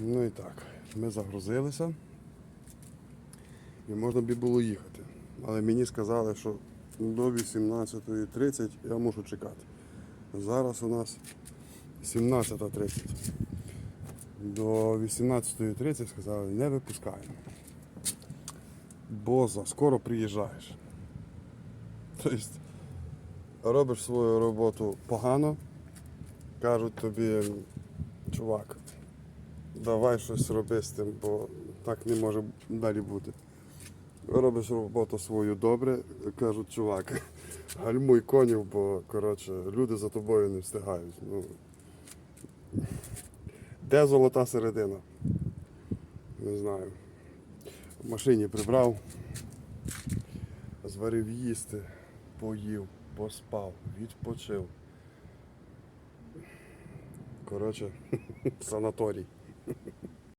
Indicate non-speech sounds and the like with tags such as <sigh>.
Ну і так, ми загрузилися. І можна б було їхати. Але мені сказали, що до 18.30 я мушу чекати. Зараз у нас 17.30. До 18.30 сказали, не випускаємо. Бо за скоро приїжджаєш. Тобто робиш свою роботу погано, кажуть тобі, чувак, давай щось роби з тим, бо так не може далі бути. Робиш роботу свою добре, кажуть, чувак, <laughs> гальмуй конів, бо коротше, люди за тобою не встигають. Ну, де золота середина? Не знаю. В машині прибрав, зварив їсти, поїв, поспав, відпочив. Коротше, <laughs> санаторій.